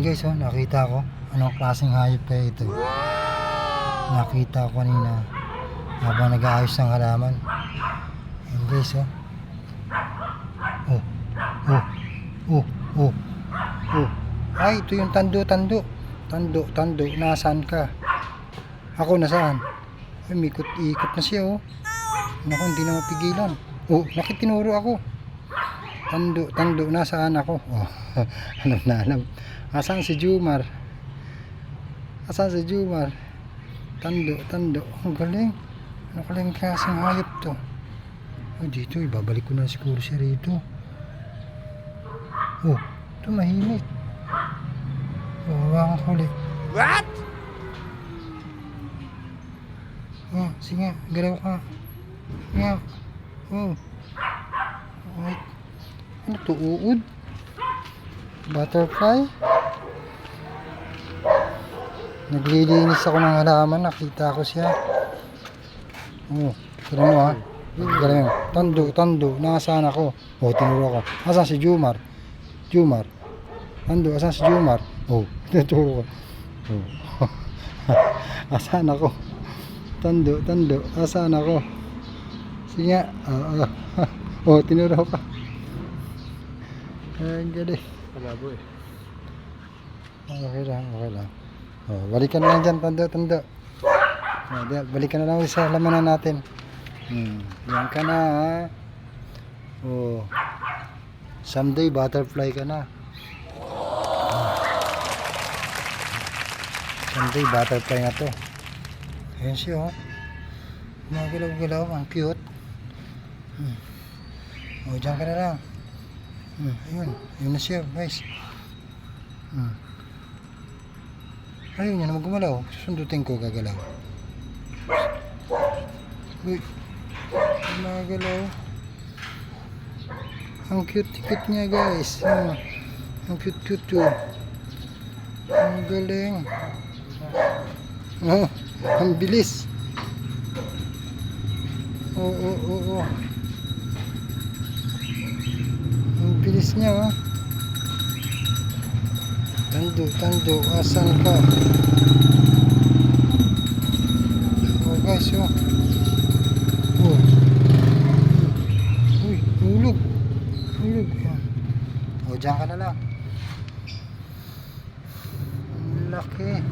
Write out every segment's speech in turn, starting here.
Yun guys, oh, nakita ko. Anong klaseng hayop kaya ito? Nakita ko kanina habang nag-aayos ng halaman. Yun guys, oh. Oh, oh, oh, oh, oh. Ay, ito yung tando, tando. Tando, tando. Nasaan ka? Ako, nasaan? Ay, ikot na siya, oh. Naku, hindi na mapigilan. Oh, nakitinuro ako. Tando, tando, nasaan ako? Oh, alam na alam. Asan si Jumar? Asan si Jumar? Tando, tando. Ang galing. Ano kaling klaseng hayop to? Oh, dito, ibabalik ko na siguro siya rito. Oh, tumahimik. Oh, hawakan ko ulit. What? Oh, sige, galaw ka. Nga. Oh. Wait. Ano to, uod? Butterfly? Naglilinis ako ng halaman, nakita ko siya. Oh, tira mo ha. Galing. Tando, tando, nasaan ako? Oh, tinuro ako. Asan si Jumar? Jumar. Tando, asan si Jumar? Oh, tinuro ko. Oh. asan ako? Tando, tando, asan ako? Sige nga. Ah, ah. oh, tinuro pa. Ang galing. Malabo eh. Okay lang, okay lang. Oh, balikan na lang dyan, tando, tando. Oh, di- balikan na lang sa lamanan natin. Hmm, yan ka na, ha? Oh. Someday, butterfly ka na. Ah. Someday, butterfly na to. Ayan siya, oh. Gumagalaw-galaw, ang cute. Hmm. Oh, dyan ka na lang. Hmm, ayun. Ayun na siya, guys. Hmm. Ayaw niya naman gumalaw. Susundutin ko, gagalaw. Uy. Gumagalaw. Ang cute-cute niya, guys. Ah, ang cute-cute to. Ang galing. Oh, ang bilis. Oo, oo, oo, oo. Ang bilis niya, oh. Tando, tando, asan ka? Oh guys, oh. Oh. Uy, hulog. Hulog. Oh, dyan ka na lang. Ang laki.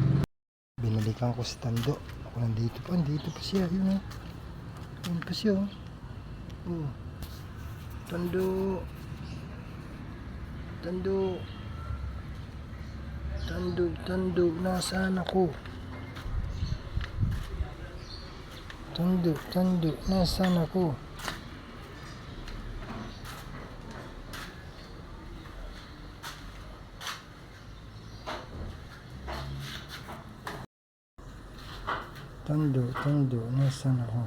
Binalikan ko si Tando. Ako nandito pa, nandito pa siya. Yun, oh. Yun pa siya, oh. Oh. Tando. Tandog, tandog, nasaan ako? Tandog, tandog, nasaan ako? Tandog, tandog, nasaan ako?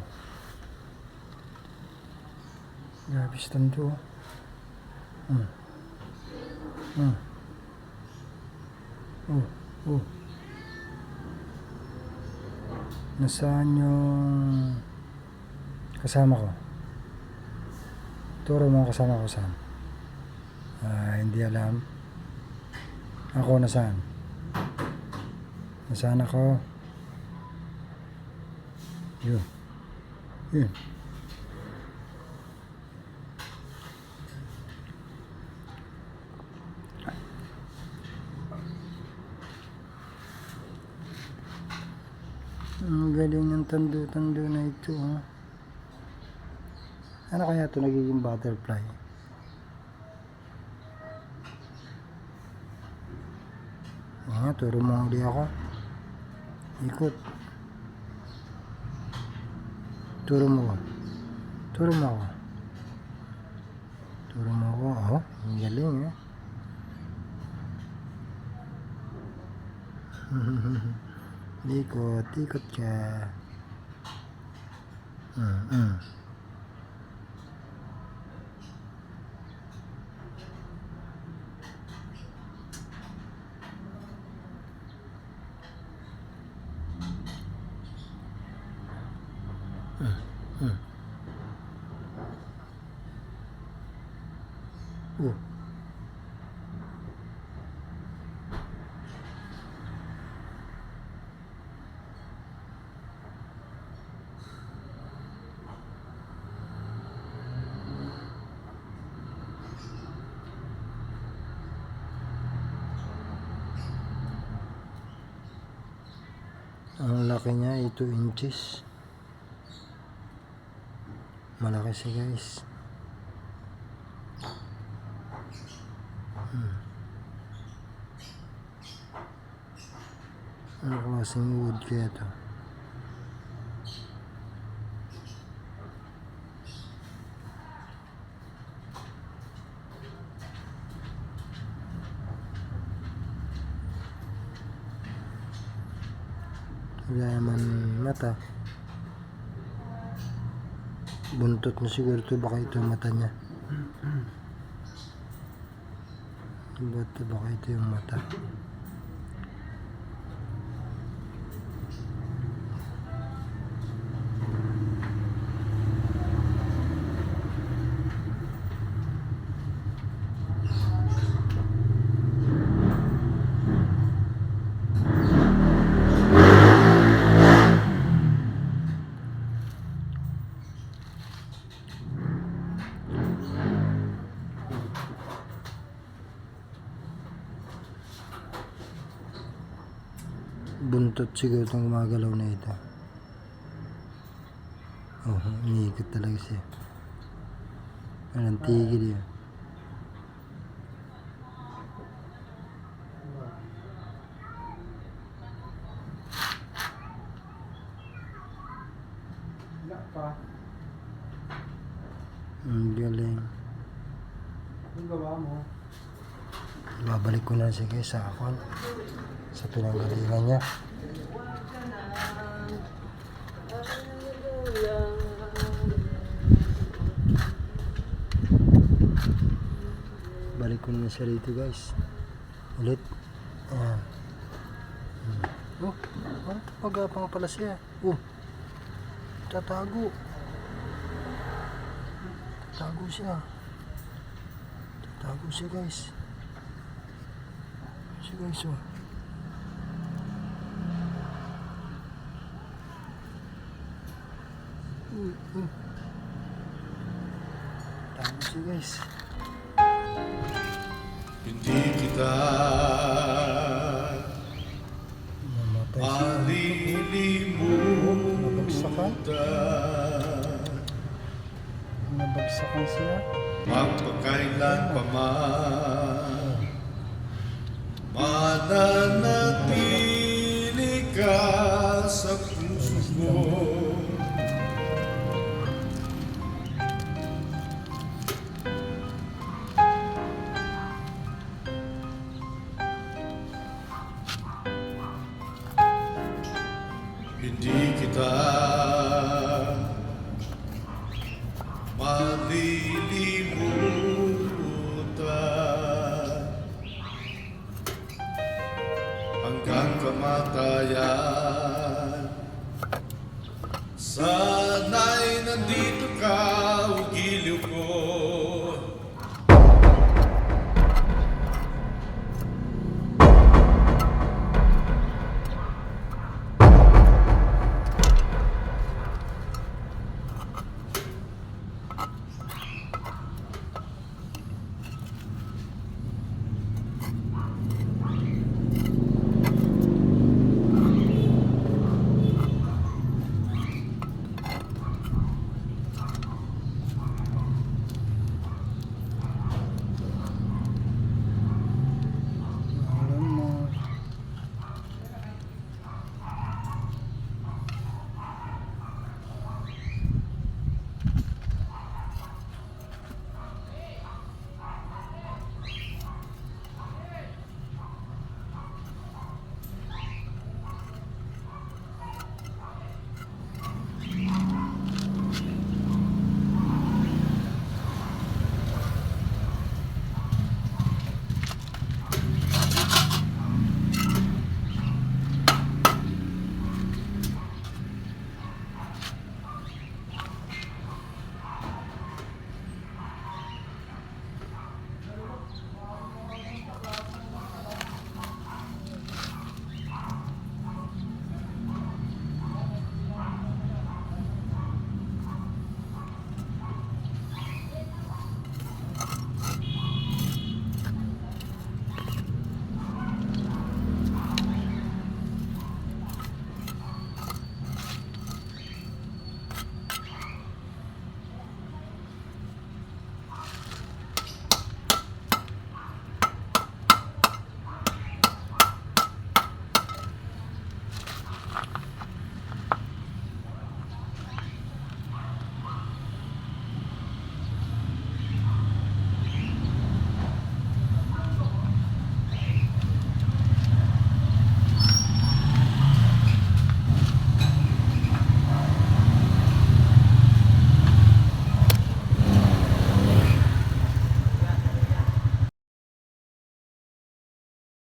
Grabe si tandog. Hmm. Hmm. Oh, oh. Nasaan yung kasama ko? Turo mo kasama ko saan? Ah, hindi alam. Ako nasaan? Nasaan ako? Yun. Yun. Ang galing ng tando-tando na ito, ha? Ano kaya ito nagiging butterfly? Ah, turo mo uli ako. Ikot. Turo mo ko. Turo mo ako. Turo mo ako. Oh, ang galing, eh. Ikot, ikot ka. 嗯嗯。嗯嗯 laki niya ay 2 inches. Malaki siya guys. Hmm. Ano klaseng wood kaya to? Wala naman mata. Buntot na siguro to baka ito yung mata niya. Ba't baka ito yung mata? Buntot siguro itong gumagalaw na ito. Oh, iniikot talaga siya. Walang tigil yun. Ang galing. Babalik ko na siya guys sa akon. Sa pinanggalingan niya. Balik ko na siya rito guys. Ulit. Ayan. Hmm. Oh, oh, pagapang pala siya. Oh, tatago. Tatago siya. Tatago siya guys. Siya guys oh. Mm, mm. Tago siya guys. Hindi kita malilimutan Nabagsakan siya. Magpakailan pa man Mananatili ka sa puso mo kita malilimutan. Hanggang kamatayan. Sana'y nandito ka.